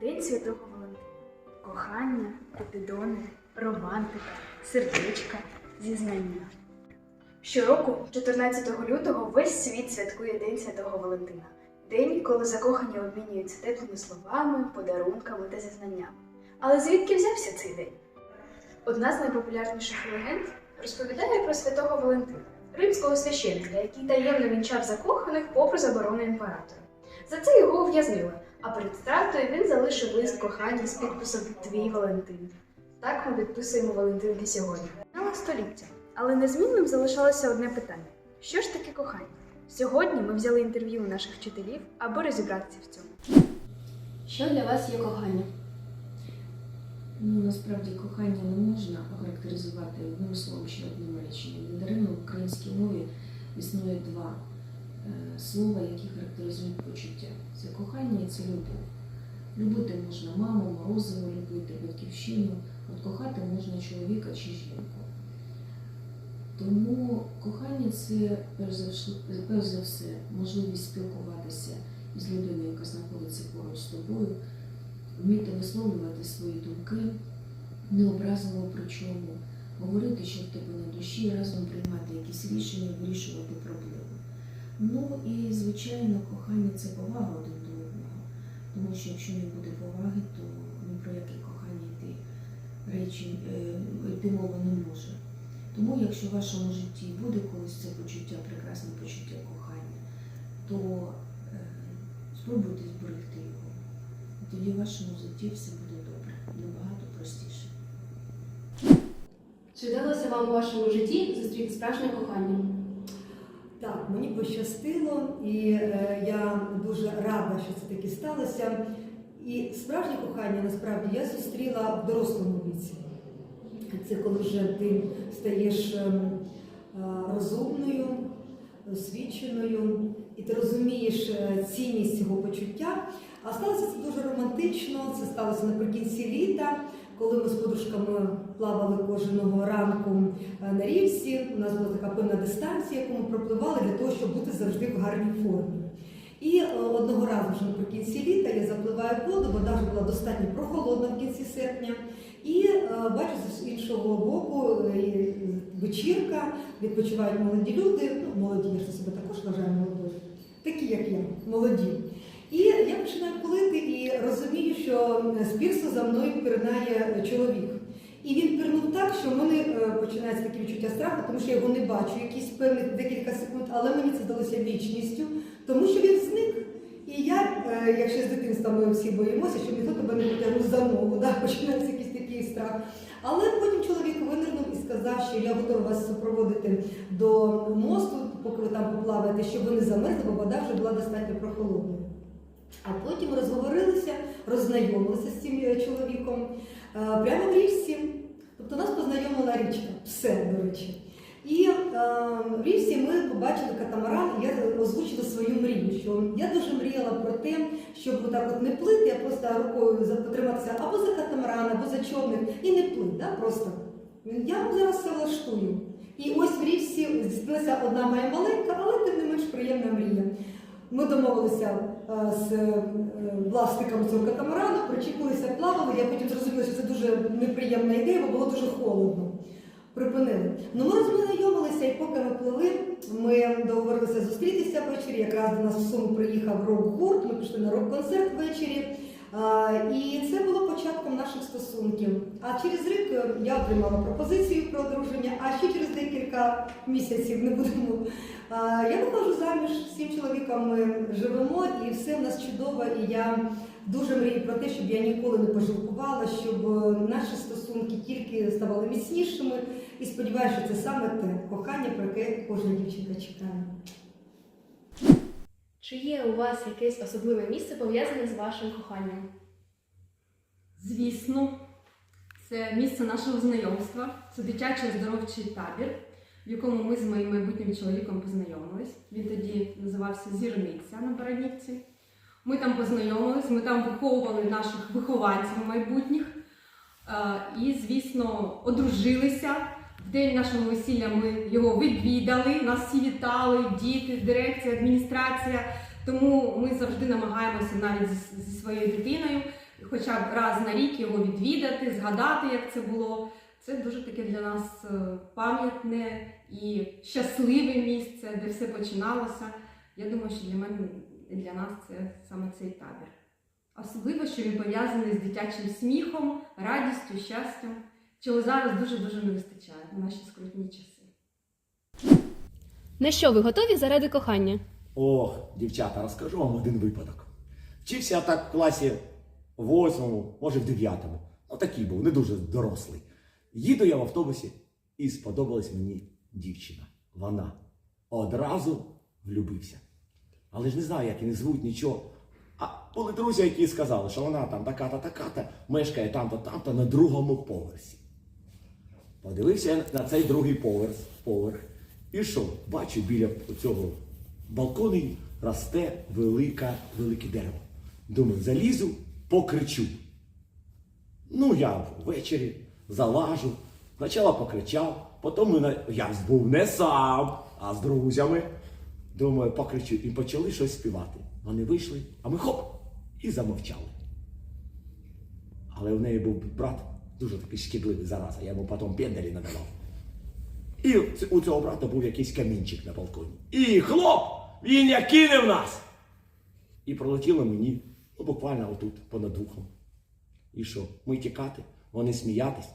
День Святого Валентина. Кохання, купідони, романтика, сердечка, зізнання. Щороку, 14 лютого, весь світ святкує День Святого Валентина. День, коли закохані обмінюються теплими словами, подарунками та зізнаннями. Але звідки взявся цей день? Одна з найпопулярніших легенд розповідає про святого Валентина, римського священника, який таємно вінчав закоханих попри заборону імператора. За це його ув'язнили, а перед стратою він залишив лист кохання з підписом Твій Валентин. Так ми підписуємо Валентинки сьогодні. Минуло століття, але незмінним залишалося одне питання: що ж таке кохання? Сьогодні ми взяли інтерв'ю у наших вчителів, аби розібратися в цьому. Що для вас є кохання? Ну, насправді кохання не можна охарактеризувати одним словом чи одним реченням. Недаремно в українській мові існує два слова, які характеризують почуття. Це кохання і це любов. Любити можна маму, морозиво любити, батьківщину, от кохати можна чоловіка чи жінку. Тому кохання це перш за, все можливість спілкуватися із людиною, яка знаходиться поруч з тобою, вміти висловлювати свої думки, необразливо при чому, говорити, що в тебе на душі, разом приймати якісь рішення, вирішувати проблеми. Ну і, звичайно, кохання це повага один до одного. Тому що якщо не буде поваги, то ні про яке кохання йти речі е, йти мова не може. Тому, якщо в вашому житті буде колись це почуття, прекрасне почуття кохання, то е, спробуйте зберегти його. Тоді в вашому житті все буде добре, набагато простіше. Чи вдалося вам у вашому житті зустріти справжнє кохання? Так, мені пощастило, і е, я дуже рада, що це таки сталося. І справжнє кохання насправді я зустріла в дорослому віці. Це коли вже ти стаєш ем, е, розумною, освіченою, і ти розумієш е, цінність цього почуття. А сталося це дуже романтично. Це сталося наприкінці літа, коли ми з подружками плавали кожного ранку е, на річці. У нас була така певна дистанція, яку ми пропливали для того, щоб бути завжди в гарній формі. І е, одного разу вже наприкінці літа я запливаю воду, вода вже була достатньо прохолодна в кінці серпня. І е, бачу з іншого боку вечірка, відпочивають молоді люди. Ну, молоді, я ж себе також вважаю молодою, такі як я, молоді. І я починаю плити і розумію, що з пірсу за мною пірнає чоловік. І він пірнув так, що в мене е, починається таке відчуття страху, тому що я його не бачу якісь певних декілька секунд, але мені це здалося вічністю, тому що він зник. І я, е, якщо з дитинства ми всі боїмося, щоб ніхто тебе не потягнув за ногу, да? починається якийсь такий страх. Але потім чоловік винирнув і сказав, що я готова вас супроводити до мосту, поки ви там поплаваєте, щоб ви не замерзли, бо вода вже була достатньо прохолодною. А потім розговорилися, роззнайомилися з цим е, чоловіком прямо в річці. Тобто нас познайомила річка, все, до речі. І е, в річці ми побачили катамаран, і я озвучила свою мрію, що я дуже мріяла про те, щоб отак от не плити, а просто рукою потриматися або за катамаран, або за човник, і не плити, да, просто. Я вам зараз все влаштую. І ось в річці здійснилася одна моя маленька, але тим не менш приємна мрія. Ми домовилися з е, власником цього катамарану, причепилися, плавали. Я потім зрозуміла, що це дуже неприємна ідея, бо було дуже холодно. Припинили. Ну ми роззнайомилися, і поки ми плили, ми договорилися зустрітися ввечері. Якраз до нас в Суму приїхав рок-гурт, ми пішли на рок-концерт ввечері. І це було початком наших стосунків. А через рік е, я отримала пропозицію про одруження, а ще через декілька місяців не будемо. Я виходжу заміж з цим чоловіком. Ми живемо, і все в нас чудово. І я дуже мрію про те, щоб я ніколи не пожалкувала, щоб е, наші стосунки тільки ставали міцнішими. І сподіваюся, що це саме те кохання, про яке кожна дівчинка чекає. Чи є у вас якесь особливе місце пов'язане з вашим коханням? Звісно, це місце нашого знайомства, це дитячий оздоровчий табір, в якому ми з моїм майбутнім чоловіком познайомились. Він тоді називався Зірниця на Баранівці. Ми там познайомились, ми там виховували наших вихованців майбутніх е, і, звісно, одружилися. День нашого весілля ми його відвідали, нас всі вітали, діти, дирекція, адміністрація. Тому ми завжди намагаємося навіть зі, своєю дитиною хоча б раз на рік його відвідати, згадати, як це було. Це дуже таке для нас е, пам'ятне і щасливе місце, де все починалося. Я думаю, що для мене для нас це саме цей табір. Особливо, що він пов'язаний з дитячим сміхом, радістю, щастям, чого зараз дуже-дуже не вистачає в наші скрутні часи. На що ви готові заради кохання? О, дівчата, розкажу вам один випадок. Вчився я так в класі восьмому, може в дев'ятому. Ну такий був, не дуже дорослий. Їду я в автобусі і сподобалась мені дівчина. Вона одразу влюбився. Але ж не знаю, як її звуть, нічого. А були друзі, які сказали, що вона там така-то, така-то, мешкає там-то, там-то на другому поверсі. Подивився я на цей другий поверх, поверх. І що? Бачу, біля цього балкону росте велика, велике дерево. Думаю, залізу, покричу. Ну, я ввечері залажу, спочатку покричав, потім я був не сам, а з друзями. Думаю, покричу. І почали щось співати. Вони вийшли, а ми хоп! І замовчали. Але в неї був брат дуже такий шкідливий зараза, я йому потім пенделі надавав. І у цього брата був якийсь камінчик на балконі. І хлоп! Він як кине в нас! І пролетіло мені, ну буквально отут, понад духом. І що? Ми тікати, вони сміятись.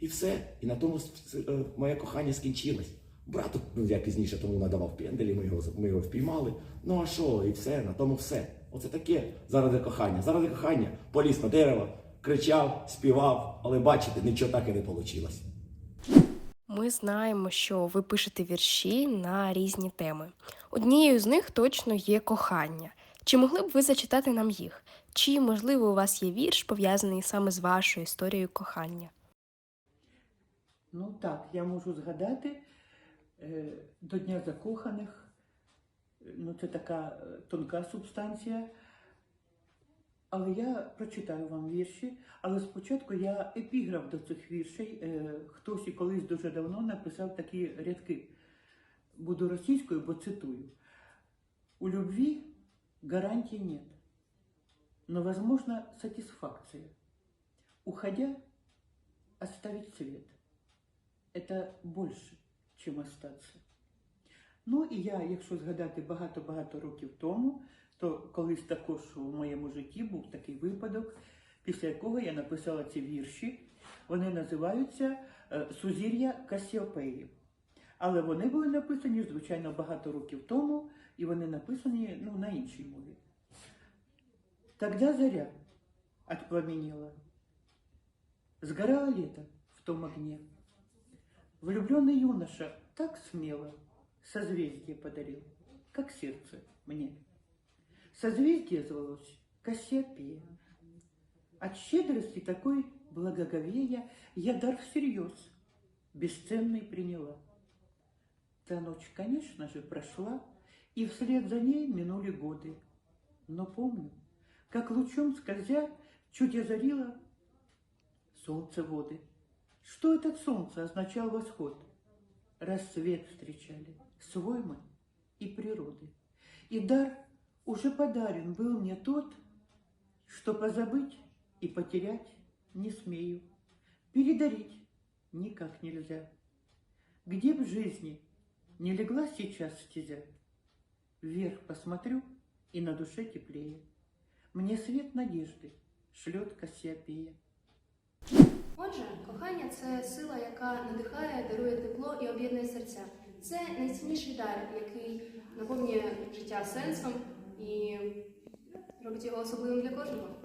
І все. І на тому е, моє кохання скінчилось. Брату, ну я пізніше тому надавав пенделі, ми його, ми його впіймали. Ну а що, і все, на тому все. Оце таке заради кохання. Заради кохання поліз на дерево, кричав, співав, але бачите, нічого так і не вийшло. Ми знаємо, що ви пишете вірші на різні теми. Однією з них точно є кохання. Чи могли б ви зачитати нам їх? Чи, можливо, у вас є вірш, пов'язаний саме з вашою історією кохання? Ну так, я можу згадати е, до Дня закоханих. Е, Ну, це така е, тонка субстанція. Але я прочитаю вам вірші. Але спочатку я епіграф до цих віршей. Е, Хтось і колись дуже давно написав такі рядки. Буду російською, бо цитую. У любви гарантий нет, но возможна сатисфакция. Уходя, оставить свет это більше, чим остатися. Ну і я, якщо згадати багато-багато років тому, то колись також у моєму житті був такий випадок, після якого я написала ці вірші. Вони називаються е, Сузір'я Касіопеї. Але вони були написані, звичайно, багато років тому, і вони написані ну, на іншій мові. Тогда заря отпламенела. Сгорало лето в том огне. Влюбленный юноша так смело созвездие подарил, как сердце мне. Созвездие звалось Кассиопея. От щедрости такой благоговея я дар всерьез бесценный приняла. Та ночь, конечно же, прошла, и вслед за ней минули годы. Но помню, как лучом скользя, чуть озарила солнце воды. Что этот солнце означал восход? Рассвет встречали, свой мы и природы. И дар уже подарен был мне тот, что позабыть и потерять не смею. Передарить никак нельзя. Где б в жизни не легла сейчас стезя, Вверх посмотрю, и на душе теплее. Мне свет надежды шлет Кассиопея. Отже, кохання це сила, яка надихає, дарує тепло і об'єднує серця. Це найцінніший дар, який наповнює життя сенсом І робить його особливим для кожного.